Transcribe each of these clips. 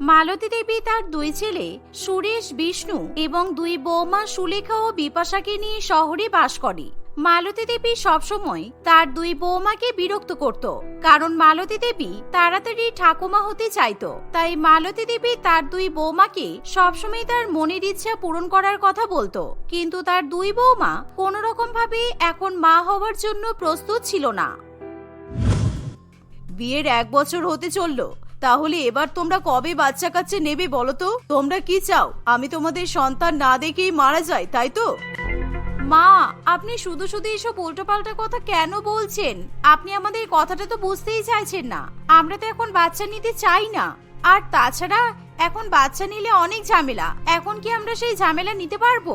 মালতী দেবী তার দুই ছেলে, সুরেশ, বিষ্ণু এবং দুই বৌমা সুলেখা ও বিপাশাকে নিয়ে শহরে বাস করে। মালতী দেবী সবসময় তার দুই বৌমাকে বিরক্ত করত, কারণ মালতী দেবী তাড়াতাড়ি ঠাকুমা হতে চাইতো। তাই মালতী দেবী তার দুই বৌমাকে সবসময় তার মনের ইচ্ছা পূরণ করার কথা বলতো। কিন্তু তার দুই বৌমা কোনো রকম ভাবে এখন মা হওয়ার জন্য প্রস্তুত ছিল না। বিয়ের এক বছর হতে চলল তাহলে এবার তোমরা কবে বাচ্চা কাচ্চা নেবে বলো তো? তোমরা কি চাও? আমি তোমাদের সন্তান না দেখেই মারা যায় তাই তো? মা, আপনি শুধু শুধু এসব উল্টোপাল্টা কথা কেন বলছেন? আপনি আমাদের কথাটা তো বুঝতেই চাইছেন না। আমরা তো এখন বাচ্চা নিতে চাই না। আর তাছাড়া, এখন বাচ্চা নিলে অনেক ঝামেলা। এখন কি আমরা সেই ঝামেলা নিতে পারব?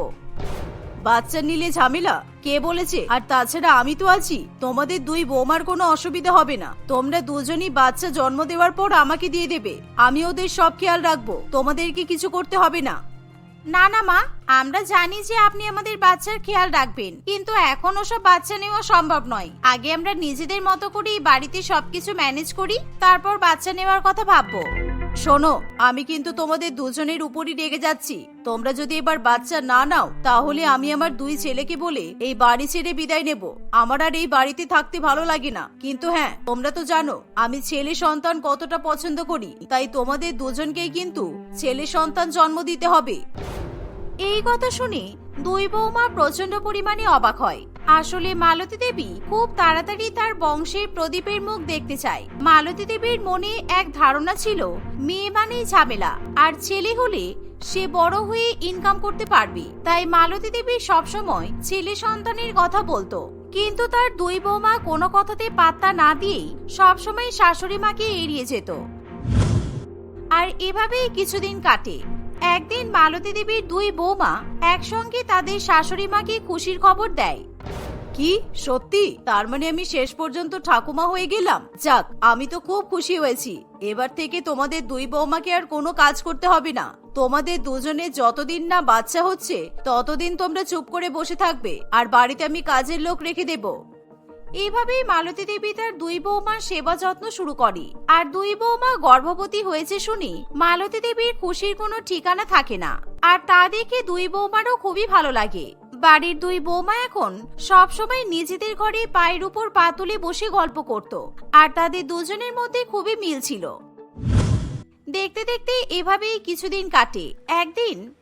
বাচ্চা নিলে ঝামেলা, কে বলেছে? আর তাছাড়া আমি তো আছি, তোমাদের দুই বৌমার কোনো অসুবিধা হবে না। তোমরা দুজনই বাচ্চা জন্ম দেওয়ার পর আমাকে দিয়ে দেবে। আমি ওদের সব খেয়াল রাখব, তোমাদেরকে কিছু করতে হবে না। না না, মা, আমরা জানি যে আপনি আমাদের বাচ্চার খেয়াল রাখবেন, কিন্তু এখন ওসব বাচ্চা নেওয়া সম্ভব নয়। আগে আমরা নিজেদের মতো করেই বাড়িতে সবকিছু ম্যানেজ করি, তারপর বাচ্চা নেওয়ার কথা ভাববো। শোনো, আমি কিন্তু তোমাদের দুজনের উপরই রেগে যাচ্ছি। তোমরা যদি এবার বাচ্চা না নাও, তাহলে আমি আমার দুই ছেলেকে বলে এই বাড়ি ছেড়ে বিদায় নেব। আমার আর এই বাড়িতে থাকতে ভালো লাগে না। কিন্তু হ্যাঁ তোমরা তো জানো, আমি ছেলে সন্তান কতটা পছন্দ করি। তাই তোমাদের দুজনকেই কিন্তু ছেলে সন্তান জন্ম দিতে হবে। এই কথা শুনে দুই বৌমা প্রচণ্ড পরিমাণে অবাক হয়। আসলে মালতী দেবী খুব তাড়াতাড়ি তার বংশের প্রদীপের মুখ দেখতে চায়। মালতী দেবীর মনে এক ধারণা ছিল, মেয়ে মানেই ঝামেলা, আর ছেলে হলে সে বড় হয়ে ইনকাম করতে পারবে। তাই মালতী দেবী সবসময় ছেলে সন্তানের কথা বলতো। কিন্তু তার দুই বৌমা কোনো কথাতে পাত্তা না দিয়েই সবসময় শাশুড়ি মাকে এড়িয়ে যেত। আর এভাবেই কিছুদিন কাটে। একদিন মালতী দেবীর দুই বৌমা একসঙ্গে তাদের শাশুড়ি মাকে খুশির খবর দেয়। কি? সত্যি? তার মানে আমি শেষ পর্যন্ত ঠাকুমা হয়ে গেলাম? যাক, আমি তো খুব খুশি হয়েছি। এবার থেকে তোমাদের দুই বৌমাকে আর কোনো কাজ করতে হবে না। তোমাদের দুজনে যতদিন না বাচ্চা হচ্ছে, ততদিন তোমরা চুপ করে বসে থাকবে। আর বাড়িতে আমি কাজের লোক রেখে দেব। এইভাবেই মালতী দেবী তার দুই বৌমার সেবা যত্ন শুরু করে। আর দুই বৌমা গর্ভবতী হয়েছে শুনি মালতী দেবীর খুশির কোনো ঠিকানা থাকে না। আর তা দেখে দুই বৌমারও খুবই ভালো লাগে। বাড়ির দুই বৌমা এখন সব সময় নিজেদের ঘরে পায়ের উপর পা তুলে বসে গল্প করত। আর তাদের দুজনের মধ্যে খুবই মিল ছিল। দেখতে দেখতে এভাবেই কিছুদিন কাটে। একদিন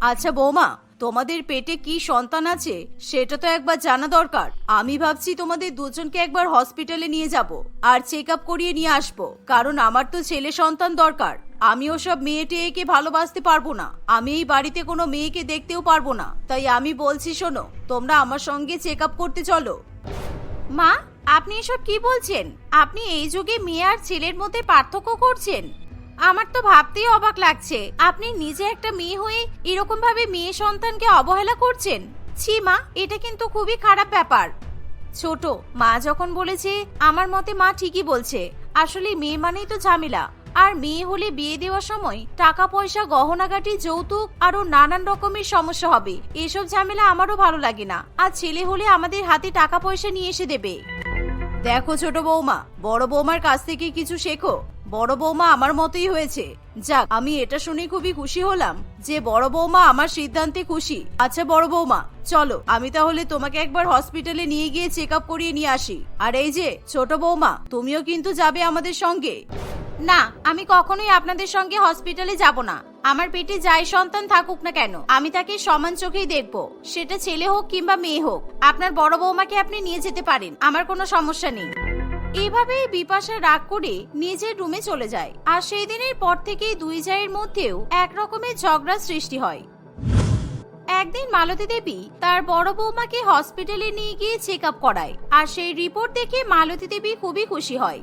আচ্ছা বৌমা তোমাদের পেটে কি সন্তান আছে, সেটা তো একবার জানা দরকার। আমি ভাবছি তোমাদের দুজনকে একবার হসপিটালে নিয়ে যাব আর চেক আপ করিয়ে নিয়ে আসব, কারণ আমার তো ছেলে সন্তান দরকার। আমি ওসব মেয়ে টেয়েকে ভালোবাসতে পারব না। আমি এই বাড়িতে কোনো মেয়েকে দেখতেও পারব না। তাই আমি বলছি, শোনো, তোমরা আমার সঙ্গে চেক আপ করতে চলো। মা, আপনি এসব কি বলছেন? আপনি এই যুগে মেয়ে আর ছেলের মধ্যে পার্থক্য করছেন। আমার তো ভাবতেই অবাক লাগছে। আপনি নিজে একটা মেয়ে হয়ে এরকম ভাবে মেয়ে সন্তানকে অবহেলা করছেন? ছি মা, এটা কিন্তু খুবই খারাপ ব্যাপার। ছোট, মা যখন বলেছে, আমার মতে মা ঠিকই বলছে। আসলে মেয়ে মানেই তো ঝামেলা। আর মেয়ে হলে বিয়ে দেওয়ার সময় টাকা, পয়সা, গহনাগাটি, যৌতুক আরও নানান রকমের সমস্যা হবে। এসব ঝামেলা আমারও ভালো লাগে না। আর ছেলে হলে আমাদের হাতে টাকা, পয়সা নিয়ে এসে দেবে। দেখো ছোট বৌমা, বড় বৌমার কাছ থেকে কিছু শেখো। বড় বৌমা আমার মতোই হয়েছে। যাক, আমি এটা শুনে খুবই খুশি হলাম যে বড় বৌমা আমার সিদ্ধান্তে খুশি। আচ্ছা বড় বৌমা, চলো, আমি তাহলে তোমাকে একবার হসপিটালে নিয়ে গিয়ে চেক আপ করিয়ে নিয়ে আসি। আর এই যে, ছোট বৌমা, তুমিও কিন্তু যাবে আমাদের সঙ্গে। না, আমি কখনোই আপনাদের সঙ্গে হসপিটালে যাব না। আমার পেটে যাই সন্তান থাকুক না কেন, আমি তাকে সমান চোখেই দেখব। সেটা ছেলে হোক কিংবা মেয়ে হোক, আপনার বড় বৌমাকে আপনি নিয়ে যেতে পারেন, আমার কোনো সমস্যা নেই। এইভাবে বিপাশা রাগ করে নিজের রুমে চলে যায়। আর সেই দিনের পর থেকেই দুই জায়ের মধ্যেও এক রকমের ঝগড়া সৃষ্টি হয়। একদিন মালতী দেবী তার বড় বৌমাকে হসপিটালে নিয়ে গিয়ে চেক আপ করায়, আর সেই রিপোর্ট দেখে মালতী দেবী খুবই খুশি হয়।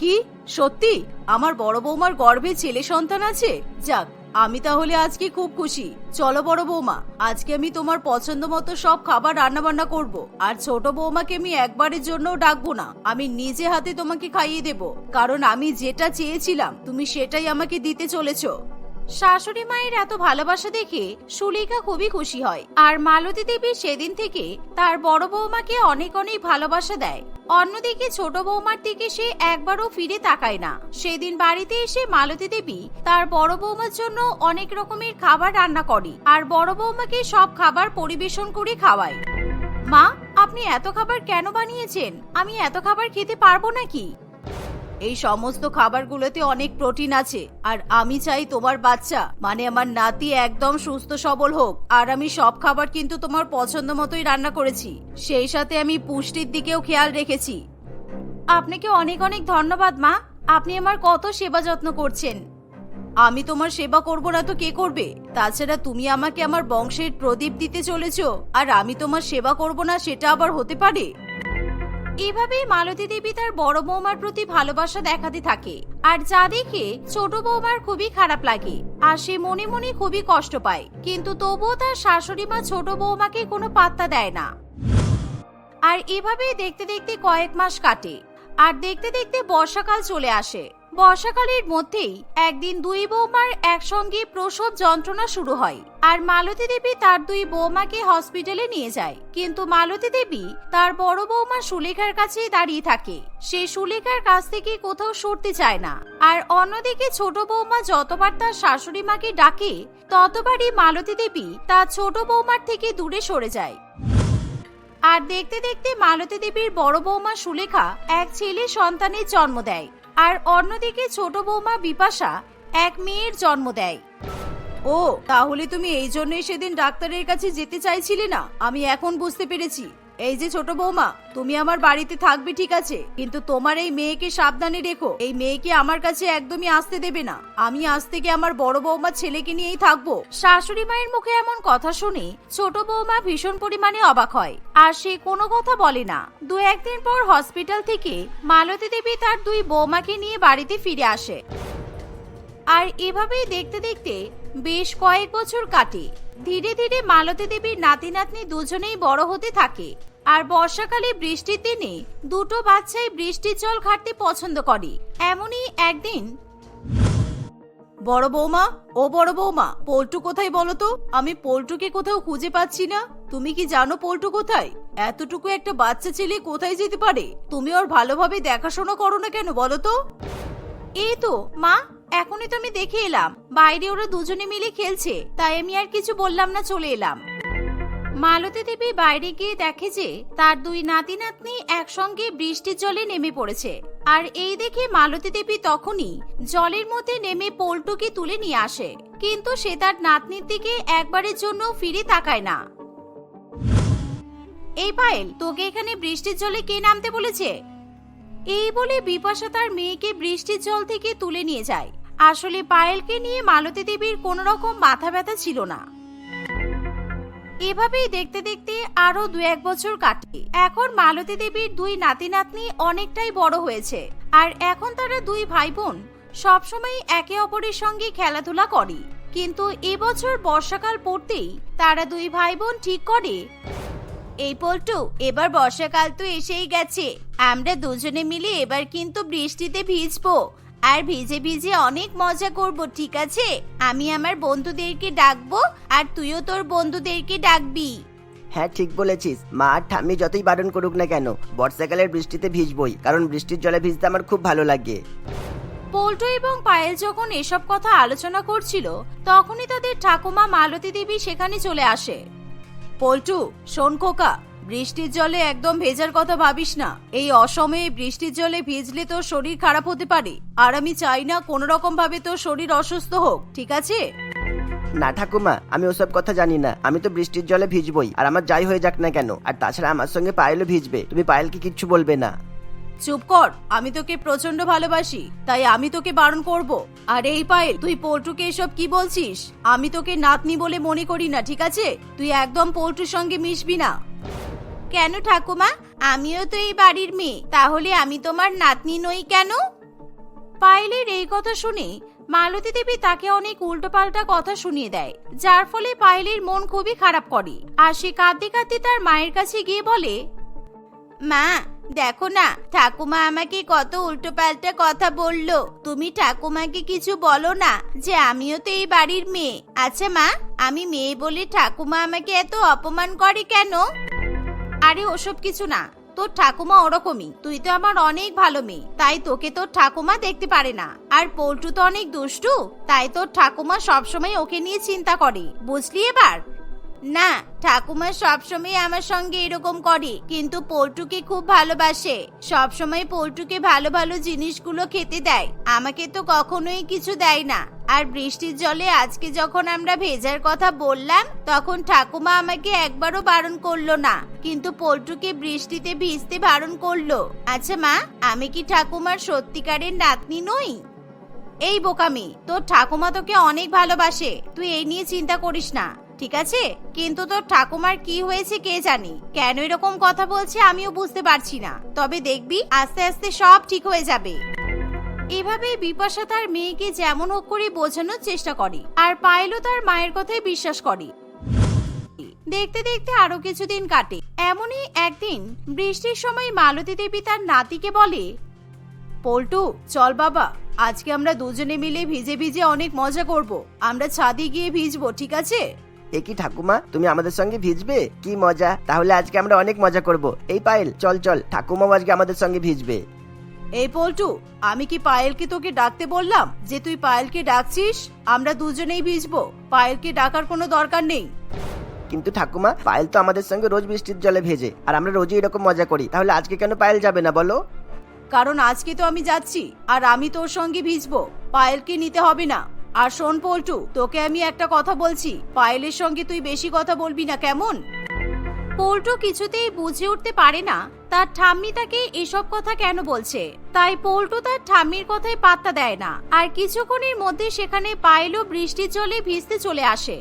কি? সত্যি? আমার বড় বৌমার গর্ভে ছেলে সন্তান আছে? যাক আমি তাহলে আজকে খুব খুশি। চলো বড় বৌমা, আজকে আমি তোমার পছন্দ মতো সব খাবার রান্না বান্না করব। আর ছোট বৌমাকে আমি একবারের জন্য ডাকবো না। আমি নিজে হাতে তোমাকে খাইয়ে দেব। কারণ আমি যেটা চেয়েছিলাম, তুমি সেটাই আমাকে দিতে চলেছো। শাশুড়ি মায়ের এত ভালোবাসা দেখে সুলেখা খুবই খুশি হয়। আর মালতী দেবী সেদিন থেকে তার বড় বৌমাকে অনেক অনেক ভালোবাসা দেয়। অন্যদিকে ছোট বৌমার দিকে সে একবারও ফিরে তাকায় না। সেদিন বাড়িতে এসে মালতী দেবী তার বড় বৌমার জন্য অনেক রকমের খাবার রান্না করে আর বড় বৌমাকে সব খাবার পরিবেশন করে খাওয়ায়। মা, আপনি এত খাবার কেন বানিয়েছেন? আমি এত খাবার খেতে পারব নাকি? এই সমস্ত খাবারগুলোতে অনেক প্রোটিন আছে। আর আমি চাই তোমার বাচ্চা মানে আমার নাতি একদম সুস্থ সবল হোক। আর আমি সব খাবার কিন্তু তোমার পছন্দ মতোই রান্না করেছি। সেই সাথে আমি পুষ্টির দিকেও খেয়াল রেখেছি। আপনাকে অনেক অনেক ধন্যবাদ মা। আপনি আমার কত সেবা যত্ন করছেন। আমি তোমার সেবা করব না তো কে করবে? তাছাড়া তুমি আমাকে আমার বংশের প্রদীপ দিতে চলেছ আর আমি তোমার সেবা করব না সেটা আবার হতে পারে? এভাবেই মালতী দেবী তার বড় বৌমার প্রতি ভালোবাসা দেখাতে থাকে। আর যা দেখে ছোট বৌমার খুবই খারাপ লাগে, আর সে মনে মনে খুবই কষ্ট পায়। কিন্তু তবুও তার শাশুড়ি মা ছোট বৌমাকে কোনো পাত্তা দেয় না। আর এভাবেই দেখতে দেখতে কয়েক মাস কাটে। আর দেখতে দেখতে বর্ষাকাল চলে আসে। বর্ষাকালের মধ্যেই একদিন দুই বৌমার একসঙ্গে প্রসব যন্ত্রণা শুরু হয়। আর মালতী দেবী তার দুই বৌমাকে হসপিটালে নিয়ে যায়। কিন্তু মালতী দেবী তার বড় বৌমা সুলেখার কাছেই দাঁড়িয়ে থাকে। সে সুলেখার কাছ থেকে কোথাও সরতে চায় না। আর অন্যদিকে ছোট বৌমা যতবার তার শাশুড়ি মাকে ডাকে, ততবারই মালতী দেবী তার ছোট বৌমার থেকে দূরে সরে যায়। আর দেখতে দেখতে মালতী দেবীর বড় বৌমা সুলেখা এক ছেলে সন্তানের জন্ম দেয়। আর অন্যদিকে ছোট বৌমা বিপাশা এক মেয়ের জন্ম দেয়। ও, তাহলে তুমি এই জন্যই সেদিন ডাক্তারের কাছে যেতে চাইছিলে না? আমি এখন বুঝতে পেরেছি। এই যে ছোট বৌমা, তুমি আমার বাড়িতে থাকবে ঠিক আছে, কিন্তু তোমার এই মেয়েকে সাবধানে রেখো। এই মেয়েকে আমার কাছে একদমই আসতে দেবে না। আমি আজ থেকে আমার বড় বৌমা ছেলেকে নিয়েই থাকব। শাশুড়ি মায়ের মুখে এমন কথা শুনে ছোট বৌমা ভীষণ পরিমাণে অবাক হয়, আর সে কোনো কথা বলে না। দু একদিন পর হসপিটাল থেকে মালতী দেবী তার দুই বৌমাকে নিয়ে বাড়িতে ফিরে আসে। আর এভাবেই দেখতে দেখতে বেশ কয়েক বছর কাটে। ধীরে ধীরে মালতী দেবীর নাতি নাতনি দুজনেই বড় হতে থাকে। আর বর্ষাকালে বৃষ্টির দিনে দুটো বাচ্চাই বৃষ্টির জল ঘাটতে পছন্দ করে। এমনই একদিন বড় বৌমা, ও বড় বৌমা, পল্টু কোথায় বলো তো? আমি পল্টুকে কোথাও খুঁজে পাচ্ছি না। তুমি কি জানো পল্টু কোথায়? এতটুকু একটা বাচ্চা ছেলে কোথায় যেতে পারে? তুমি ওর ভালোভাবে দেখাশোনা করো না কেন বলো তো? এই তো, মা। এখনই তো আমি দেখে এলাম। বাইরে ওরা দুজনে মিলে খেলছে, তাই আমি আর কিছু বললাম না, চলে এলাম। মালতী দেবী বাইরে গিয়ে দেখে যে, তার দুই নাতি নাতনি একসঙ্গে বৃষ্টির জলে নেমে পড়েছে। আর এই দেখে মালতী দেবী তখনই জলের মধ্যে নেমে পোল্টুকে তুলে নিয়ে আসে। কিন্তু সে তার নাতনির দিকে একবারের জন্য ফিরে তাকায় না। এই পায়েল, তোকে এখানে বৃষ্টির জলে কে নামতে বলেছে? এই বলে বিপাশা তার মেয়েকে বৃষ্টির জল থেকে তুলে নিয়ে যায়। আসলে পায়েলকে নিয়ে মালতী দেবীর কোন রকম মাথা ব্যথা ছিল না। এভাবেই দেখতে দেখতে আরও দু এক বছর কাটে। এখন মালতী দেবীর দুই নাতি নাতনি অনেকটাই বড় হয়েছে। আর এখন তারা দুই ভাই বোন সবসময় একে অপরের সঙ্গে খেলাধুলা করে। কিন্তু এবছর বর্ষাকাল পড়তেই তারা দুই ভাই বোন ঠিক করে। এই পল্টু, এবার বর্ষাকাল তো এসেই গেছে। আমরা দুজনে মিলে এবার কিন্তু বৃষ্টিতে ভিজবো। আর ভিজে ভিজে অনেক মজা করব ঠিক আছে? আমি আমার বন্ধুদেরকে ডাকবো আর তুইও তোর বন্ধুদেরকে ডাকবি। হ্যাঁ ঠিক বলেছিস। মা আর ঠাম্মি যতই বারণ করুক না কেন বর্ষাকালের বৃষ্টিতে ভিজবই কারণ বৃষ্টির জলে ভিজতে আমার খুব ভালো লাগে। পল্টু এবং পায়েল যখন এসব কথা আলোচনা করছিল তখনই তাদের ঠাকুমা মালতী দেবী সেখানে চলে আসে। পল্টু শোন খোকা বৃষ্টির জলে একদম ভেজার কথা ভাবিস না। এই অসময়ে বৃষ্টির জলে ভিজলে তোর শরীর খারাপ হতে পারে। আর আমি চাই না কোনো রকম ভাবে তোর শরীর অসুস্থ হোক ঠিক আছে? না ঠাকুমা আমি ওসব কথা জানি না। আমি তো বৃষ্টির জলে ভিজবই আর আমার যাই হয়ে যাক না কেন। আর তাছাড়া আমার সঙ্গে পায়েলও ভিজবে তুমি পায়েলকে কিচ্ছু বলবে না। চুপ কর আমি তোকে প্রচণ্ড ভালোবাসি তাই আমি তোকে বারণ করব। আর এই পায়েল তুই পল্টুকে এসব কি বলছিস? আমি তোকে নাতনি বলে মনে করি না ঠিক আছে? তুই একদম পল্টুর সঙ্গে মিশবি না। কেন ঠাকুমা? আমিও তো এই বাড়ির মেয়ে। তাহলে আমি তোমার নাতনি নই কেন? পায়েলের এই কথা শুনে মালতী দেবী তাকে অনেক উল্টোপাল্টা কথা শুনিয়ে দেয়, যার ফলে পায়েলের মন খুবই খারাপ করে। আর সে কাঁদতে কাঁদতে তার মায়ের কাছে গিয়ে বলে, মা, দেখো না, ঠাকুমা আমাকে কত উল্টোপাল্টা কথা বলল। তুমি ঠাকুমাকে কিছু বলো না যে আমিও তো এই বাড়ির মেয়ে। আচ্ছা মা, আমি মেয়ে বলে ঠাকুমা আমাকে এত অপমান করে কেন? আরে, ওসব কিছু না। তোর ঠাকুমা ওরকমই। তুই তো আমার অনেক ভালো মেয়ে। তাই তোকে তোর ঠাকুমা দেখতে পারে না। আর পল্টু তো অনেক দুষ্টু। তাই তোর ঠাকুমা সবসময় ওকে নিয়ে চিন্তা করে। বুঝলি এবার? না, ঠাকুমা সবসময় আমার সঙ্গে এরকম করে। কিন্তু পল্টুকে খুব ভালোবাসে। সবসময় পল্টুকে ভালো ভালো জিনিসগুলো খেতে দেয়। আমাকে তো কখনোই কিছু দেয় না। আর বৃষ্টির জলে আজকে যখন আমরা ভেজার কথা বললাম, তখন ঠাকুমা আমাকে একবারও বারণ করল না। কিন্তু পল্টুকে বৃষ্টিতে ভিজতে বারণ করল। আচ্ছা মা, আমি কি ঠাকুমার সত্যিকারের নাতনি নই? এই বোকামি, তোর ঠাকুমা তোকে অনেক ভালোবাসে। তুই এই নিয়ে চিন্তা করিস না, ঠিক আছে? কিন্তু তোর ঠাকুমার কি হয়েছে কে জানি? কেন এরকম কথা বলছে আমিও বুঝতে পারছি না। তবে দেখবি, আস্তে আস্তে সব ঠিক হয়ে যাবে। এভাবে বিপাশা তার মেয়েকে যেমন হোক করে বোঝানোর চেষ্টা করে, আর পায়েলও তার মায়ের কথায় বিশ্বাস করে। দেখতে দেখতে আরও কিছুদিন কাটে। এমনই একদিন বৃষ্টির সময় মালতী দেবী তার নাতিকে বলে, পল্টু, চল বাবা, আজকে আমরা দুজনে মিলে ভিজে ভিজে অনেক মজা করব। আমরা ছাদে গিয়ে ভিজবো, ঠিক আছে? এ কি ঠাকুমা, তুমি আমাদের সঙ্গে ভিজবে? কি মজা? তাহলে আজকে আমরা অনেক মজা করব। এই পায়েল, চল চল, ঠাকুমাও আজকে আমাদের সঙ্গে ভিজবে। এই পল্টু আমি কি পায়েলকে তোকে ডাকতে বললাম যে তুই পায়েলকে ডাকছিস? আমরা দুজনেই ভিজবো। পায়েলকে ডাকার কোনো দরকার নেই। কিন্তু ঠাকুমা পায়েল তো আমাদের সঙ্গে রোজ বৃষ্টির জলে ভেজে আর আমরা রোজই এরকম মজা করি। তাহলে আজকে কেন পায়েল যাবে না বলো? কারণ আজকে তো আমি যাচ্ছি আর আমি তোর সঙ্গে ভিজবো। পায়েলকে নিতে হবে না। আর শোন পল্টু তোকে আমি একটা কথা বলছি। পায়েলের সঙ্গে তুই বেশি কথা বলবি না কেমন? পল্টু কিছুতেই বুঝে উঠতে পারে না, তার ঠাম্মি তাকে এসব কথা কেন বলছে? তাই পল্টু তার ঠাম্মির কথায় পাত্তা দেয় না, আর কিছুক্ষণের মধ্যে সেখানে পায়েলও বৃষ্টির জলে ভিজতে চলে আসে।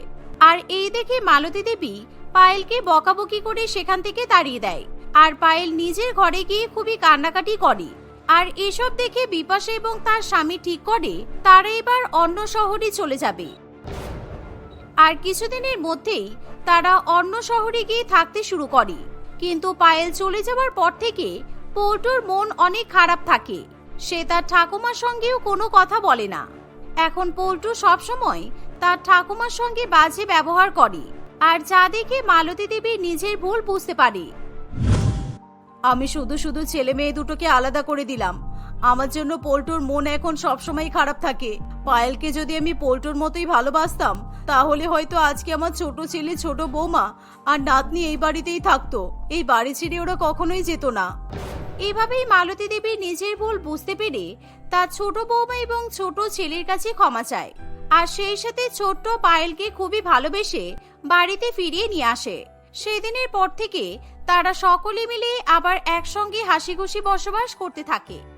আর এই দেখে মালতী দেবী পায়েলকে বকাবকি করে সেখান থেকে তাড়িয়ে দেয়, আর পায়েল নিজের ঘরে গিয়ে খুবই কান্নাকাটি করে। আর এসব দেখে বিপাশা এবং তার স্বামী ঠিক করে, তারা এবার অন্য শহরে চলে যাবে। আর কিছুদিনের মধ্যেই তারা অন্য শহরে গিয়ে থাকতে শুরু করে। কিন্তু পায়েল চলে যাওয়ার পর থেকে পল্টুর মন অনেক খারাপ থাকে। সে তার ঠাকুমার সঙ্গেও কোনো কথা বলে না। এখন পল্টু সবসময় তার ঠাকুমার সঙ্গে বাজে ব্যবহার করে আর যা দেখে মালতী দেবী নিজের ভুল বুঝতে পারে। আমি শুধু শুধু ছেলে মেয়ে দুটোকে আলাদা করে দিলাম। আমার জন্য পল্টুর মন এখন সবসময় খারাপ থাকে। পায়েলকে যদি আমি পল্টুর মতোই ভালোবাসতাম, তাহলে হয়তো আজকে আমার ছোট ছেলে, ছোট বৌমা আর নাতনি এই বাড়িতেই থাকতো। এই বাড়ি ছেড়ে ওরা কখনোই যেত না। এভাবেই মালতী দেবী নিজের ভুল বুঝতে পেরে তার ছোট বৌমা এবং ছোট ছেলের কাছে ক্ষমা চায়। আর সেই সাথে ছোট্ট পায়েলকে খুবই ভালোবেসে বাড়িতে ফিরিয়ে নিয়ে আসে। সেদিনের পর থেকে তারা সকলে মিলে আবার একসঙ্গে হাসি খুশি বসবাস করতে থাকে।